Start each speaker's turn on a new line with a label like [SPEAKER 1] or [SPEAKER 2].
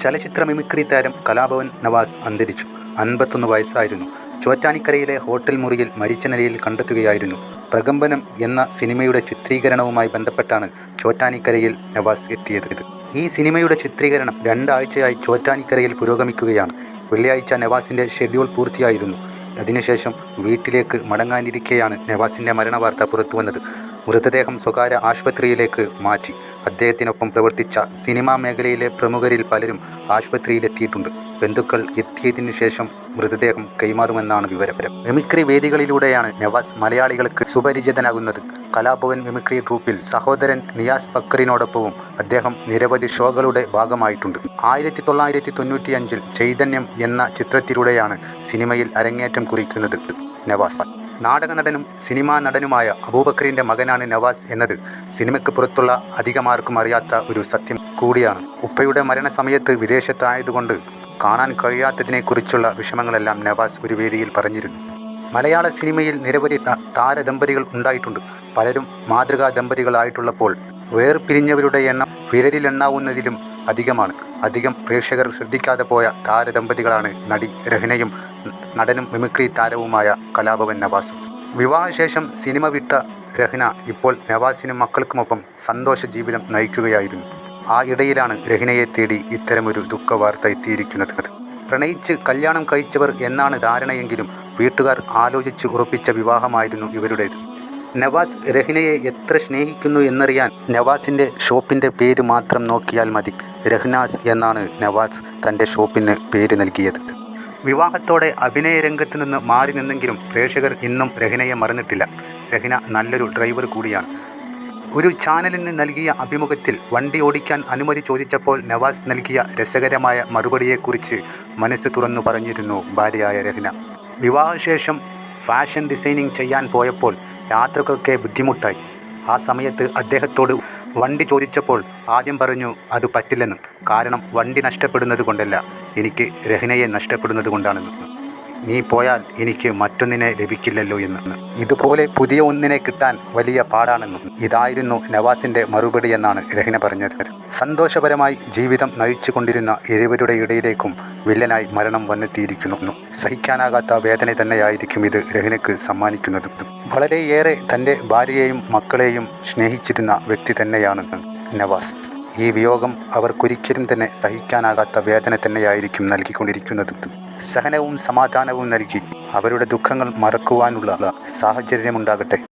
[SPEAKER 1] ചലച്ചിത്ര മിമിക്രി താരം കലാഭവൻ നവാസ് അന്തരിച്ചു. അൻപത്തൊന്ന് വയസ്സായിരുന്നു. ചോറ്റാനിക്കരയിലെ ഹോട്ടൽ മുറിയിൽ മരിച്ച നിലയിൽ കണ്ടെത്തുകയായിരുന്നു. പ്രകമ്പനം എന്ന സിനിമയുടെ ചിത്രീകരണവുമായി ബന്ധപ്പെട്ടാണ് ചോറ്റാനിക്കരയിൽ നവാസ് എത്തിയത്. ഈ സിനിമയുടെ ചിത്രീകരണം രണ്ടാഴ്ചയായി ചോറ്റാനിക്കരയിൽ പുരോഗമിക്കുകയാണ്. വെള്ളിയാഴ്ച നവാസിന്റെ ഷെഡ്യൂൾ പൂർത്തിയായിരുന്നു. അതിനുശേഷം വീട്ടിലേക്ക് മടങ്ങാനിരിക്കെയാണ് നവാസിന്റെ മരണവാർത്ത പുറത്തുവന്നത്. മൃതദേഹം സ്വകാര്യ ആശുപത്രിയിലേക്ക് മാറ്റി. അദ്ദേഹത്തിനൊപ്പം പ്രവർത്തിച്ച സിനിമാ മേഖലയിലെ പ്രമുഖരിൽ പലരും ആശുപത്രിയിലെത്തിയിട്ടുണ്ട്. ബന്ധുക്കൾ എത്തിയതിനു ശേഷം മൃതദേഹം കൈമാറുമെന്നാണ് വിവരം മിമിക്രി വേദികളിലൂടെയാണ് നവാസ് മലയാളികൾക്ക് സുപരിചിതനാകുന്നത്. കലാഭവൻ മിമിക്രി ഗ്രൂപ്പിൽ സഹോദരൻ നിയാസ് ബക്കറിനോടൊപ്പവും അദ്ദേഹം നിരവധി ഷോകളുടെ ഭാഗമായിട്ടുണ്ട്. ആയിരത്തി തൊള്ളായിരത്തി തൊണ്ണൂറ്റിയഞ്ചിൽ ചൈതന്യം എന്ന ചിത്രത്തിലൂടെയാണ് സിനിമയിൽ അരങ്ങേറ്റം കുറിക്കുന്നത് നവാസ്. നാടക നടനും സിനിമാ നടനുമായ അബൂബക്കറിന്റെ മകനാണ് നവാസ് എന്നത് സിനിമയ്ക്ക് പുറത്തുള്ള അധികമാർക്കും അറിയാത്ത ഒരു സത്യം കൂടിയാണ്. ഉപ്പയുടെ മരണസമയത്ത് വിദേശത്തായതുകൊണ്ട് കാണാൻ കഴിയാത്തതിനെക്കുറിച്ചുള്ള വിഷമങ്ങളെല്ലാം നവാസ് ഒരു വേദിയിൽ പറഞ്ഞിരുന്നു. മലയാള സിനിമയിൽ നിരവധി താരദമ്പതികൾ ഉണ്ടായിട്ടുണ്ട്. പലരും മാതൃകാ ദമ്പതികളായിട്ടുള്ളപ്പോൾ വേർപിരിഞ്ഞവരുടെ എണ്ണം വിരലിലെണ്ണാവുന്നതിലും അധികമാണ്. അധികം പ്രേക്ഷകർ ശ്രദ്ധിക്കാതെ പോയ താരദമ്പതികളാണ് നടി രഹ്നയും നടനും മിമിക്രി താരവുമായ കലാഭവൻ നവാസും. വിവാഹശേഷം സിനിമ വിട്ട രഹ്ന ഇപ്പോൾ നവാസിനും മക്കൾക്കുമൊപ്പം സന്തോഷ ജീവിതം നയിക്കുകയായിരുന്നു. ആ ഇടയിലാണ് രഹ്നയെ തേടി ഇത്തരമൊരു ദുഃഖവാർത്ത എത്തിയിരിക്കുന്നത്. പ്രണയിച്ച് കല്യാണം കഴിച്ചവർ എന്നാണ് ധാരണയെങ്കിലും വീട്ടുകാർ ആലോചിച്ച് ഉറപ്പിച്ച വിവാഹമായിരുന്നു ഇവരുടേത്. നവാസ് രഹ്നയെ എത്ര സ്നേഹിക്കുന്നു എന്നറിയാൻ നവാസിന്റെ ഷോപ്പിന്റെ പേര് മാത്രം നോക്കിയാൽ മതി. രഹ്നാസ് എന്നാണ് നവാസ് തന്റെ ഷോപ്പിന് പേര് നൽകിയത്. വിവാഹത്തോടെ അഭിനയ രംഗത്ത് നിന്ന് മാറി നിന്നെങ്കിലും പ്രേക്ഷകർ ഇന്നും രഹ്നയെ മറന്നിട്ടില്ല. രഹ്ന നല്ലൊരു ഡ്രൈവർ കൂടിയാണ്. ഒരു ചാനലിന് നൽകിയ അഭിമുഖത്തിൽ വണ്ടി ഓടിക്കാൻ അനുമതി ചോദിച്ചപ്പോൾ നവാസ് നൽകിയ രസകരമായ മറുപടിയെക്കുറിച്ച് മനസ്സ് തുറന്നു പറഞ്ഞിരുന്നു ഭാര്യയായ രഹ്ന. വിവാഹശേഷം ഫാഷൻ ഡിസൈനിങ് ചെയ്യാൻ പോയപ്പോൾ യാത്രക്കൊക്കെ ബുദ്ധിമുട്ടായി. ആ സമയത്ത് അദ്ദേഹത്തോട് വണ്ടി ചോദിച്ചപ്പോൾ ആദ്യം പറഞ്ഞു അത് പറ്റില്ലെന്നും. കാരണം വണ്ടി നഷ്ടപ്പെടുന്നത് കൊണ്ടല്ല. എനിക്ക് രഹ്നയെ നഷ്ടപ്പെടുന്നത് കൊണ്ടാണെന്ന്. നീ പോയാൽ എനിക്ക് മറ്റൊന്നിനെ ലഭിക്കില്ലല്ലോ എന്ന്. ഇതുപോലെ പുതിയ ഒന്നിനെ കിട്ടാൻ വലിയ പാടാണെന്നും ഇതായിരുന്നു നവാസിന്റെ മറുപടി എന്നാണ് രഹ്ന പറഞ്ഞത്. സന്തോഷപരമായി ജീവിതം നയിച്ചു കൊണ്ടിരുന്ന ഇരുവരുടെ ഇടയിലേക്കും വില്ലനായി മരണം വന്നെത്തിയിരിക്കുന്നു. സഹിക്കാനാകാത്ത വേദന തന്നെയായിരിക്കും ഇത് രഹ്നയ്ക്ക് സമ്മാനിക്കുന്നത്. വളരെയേറെ തന്റെ ഭാര്യയെയും മക്കളെയും സ്നേഹിച്ചിരുന്ന വ്യക്തി തന്നെയാണ് നവാസ്. ഈ വിയോഗം അവർക്കൊരിക്കലും തന്നെ സഹിക്കാനാകാത്ത വേദന തന്നെയായിരിക്കും നൽകിക്കൊണ്ടിരിക്കുന്നത്. സഹനവും സമാധാനവും നൽകി അവരുടെ ദുഃഖങ്ങൾ മറക്കുവാനുള്ള സാഹചര്യമുണ്ടാകട്ടെ.